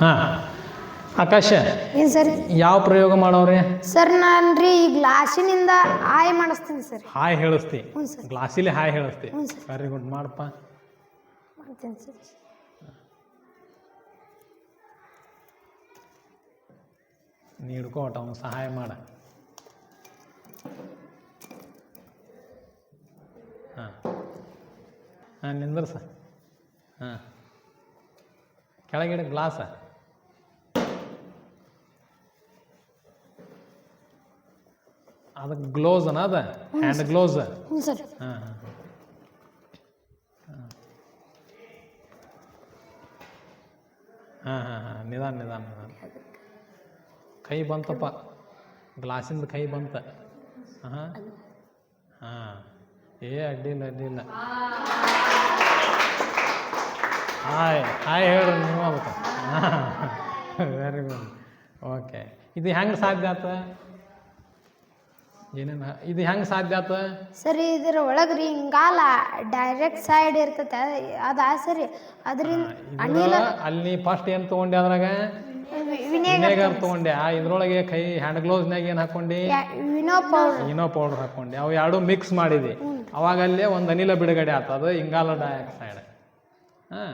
ಹಾಂ. ಆಕಾಶ ಏನು ಸರ್? ಯಾವ ಪ್ರಯೋಗ ಮಾಡೋರಿ? ಸರ್ ನಾನು ರೀ ಈ ಗ್ಲಾಸಿನಿಂದ ಹಾಯ್ ಮಾಡಿಸ್ತೀನಿ ಸರ್. ಹಾಯ್ ಹೇಳಿಸ್ತಿ. ಹ್ಞೂ ಸರ್. ಗ್ಲಾಸಿಲಿ ಹಾಯ್ ಹೇಳಿಸ್ತಿ. ಹ್ಞೂ ಸರ್. ವೆರಿ ಗುಡ್ ಮಾಡಪ್ಪ ಮಾಡ್ತೀನಿ ಸರ್. ನೀ ಹಿಡ್ಕೋಟ ಒಟ್ಟು ಅವ್ನು ಸಹಾಯ ಮಾಡ. ಹಾಂ. ಹಾಂ ಸರ್ ಹಾಂ. ಕೆಳಗಿಡ ಗ್ಲಾಸ. ಅದಕ್ಕೆ ಗ್ಲೋಸ್ ಅನ ಅದ? Hand gloves? ಹ್ಞೂ ಸರ್. ಹಾಂ ಹಾಂ. ಹಾಂ ಹಾಂ ಹಾಂ. ನಿಧಾನ ನಿಧಾನ ನಿಧಾನ. ಕೈ ಬಂತಪ್ಪ. ಗ್ಲಾಸಿಂದ ಕೈ ಬಂತ. ಹಾಂ ಹಾಂ. ಏ ಅಡ್ಡಿಲ್ಲ ಅಡ್ಡಿಲ್ಲ. ಹಾಯ್ ಹಾಯ್ ಹೇಳಿ ನೀವು ಅದಕ್ಕೆ ವೆರಿ ಗುಡ್ ಓಕೆ ಇದು ಹೆಂಗೆ ಸಾಧ್ಯ ಆತ? ಏನೇನು ಇದು ಹೆಂಗೆ ಸಾಧ್ಯ ಆತ? ಸರಿ ಇದರ ಒಳಗೆ ರೀ ಹಿಂಗಾಲ ಡೈರೆಕ್ಟ್ ಸೈಡ್ ಇರ್ತೈತೆ. ಅದ ಸರಿ. ಅದರಿಂದ ಅನಿಲ ಅಲ್ಲಿ ಫಸ್ಟ್ ಏನು ತೊಗೊಂಡೆ ಅದ್ರಾಗ? ವಿನೆಗರ್ ತಗೊಂಡೆ. ತೊಗೊಂಡೆ. ಆ ಇದ್ರೊಳಗೆ ಕೈ ಹ್ಯಾಂಡ್ ಗ್ಲೌಸ್ನಾಗ ಏನು ಹಾಕೊಂಡಿ? ವಿನೋ ಪೌಡರ್ ವಿನೋ ಪೌಡರ್ ಹಾಕೊಂಡೆ. ಅವು ಎರಡು ಮಿಕ್ಸ್ ಮಾಡಿದಿ. ಅವಾಗ ಅಲ್ಲೇ ಒಂದು ಅನಿಲ ಬಿಡುಗಡೆ ಆಗ್ತದ ಇಂಗಾಲ ಡೈಆಕ್ಸೈಡ್ ಹಾಂ.